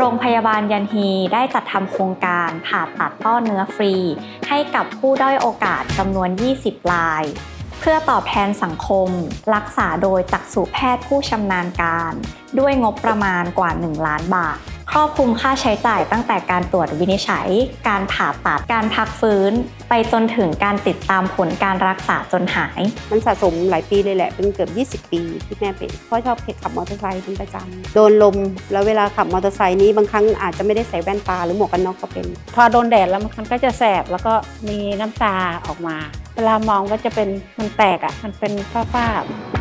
โรงพยาบาลยันฮีได้จัดทำโครงการผ่าตัดต้อเนื้อฟรี ให้กับผู้ด้อยโอกาสจำนวน 20 ราย เพื่อตอบแทนสังคม รักษาโดยจักษุแพทย์ผู้ชำนาญการ ด้วยงบประมาณกว่า 1 ล้านบาท ครอบคลุมค่าใช้จ่ายตั้งแต่การตรวจวินิจฉัย การผ่าตัด การพักฟื้น ไปจนถึงการติดตามผลการรักษาจนหาย มันสะสมหลายปีเลยแหละ เป็นเกือบ 20 ปีที่แม่เป็นพ่อชอบขับมอเตอร์ไซค์เป็นประจำโดนลม แล้วเวลาขับมอเตอร์ไซค์นี้บางครั้งอาจจะไม่ได้ใส่แว่นตาหรือหมวกกันน็อกก็เป็น พอโดนแดดแล้วมันก็จะแสบแล้วก็มีน้ำตาออกมา เวลามองก็จะเป็นมันแตกอะ มันเป็นฝ้าๆ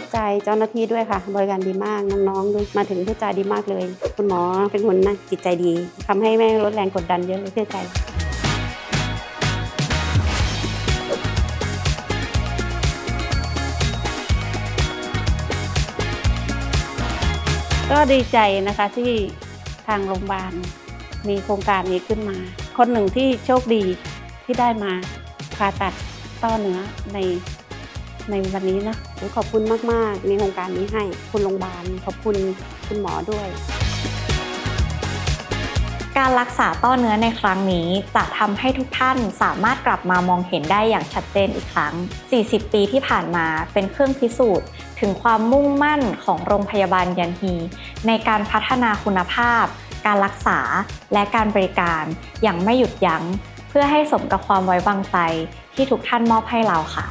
ทับใจเจ้าหน้าที่ด้วยค่ะ บริการดีมากน้องๆด้วยมาถึงพูดจาดีมากเลย คุณหมอเป็นคนนะจิตใจดีทำให้แม่ลดแรงกดดันเยอะเลยเชื่อใจก็ดีใจนะคะที่ทางโรงพยาบาลมีโครงการนี้ขึ้นมา คนหนึ่งที่โชคดีที่ได้มาผ่าตัดต้อเนื้อใน ในวันนี้นะขอบคุณมากๆมีโครงการนี้ให้คุณโรงพยาบาล ขอบคุณคุณหมอด้วย การรักษาต้อเนื้อในครั้งนี้จะทำให้ทุกท่านสามารถกลับมามองเห็นได้อย่างชัดเจนอีกครั้ง 40 ปีที่ผ่านมาเป็นเครื่องพิสูจน์ ถึงความมุ่งมั่นของโรงพยาบาลยันฮี ในการพัฒนาคุณภาพ การรักษาและการบริการอย่างไม่หยุดยัง้ง เพื่อให้สมกับความไว้วางใจที่ทุกท่านมอบให้เราค่ะ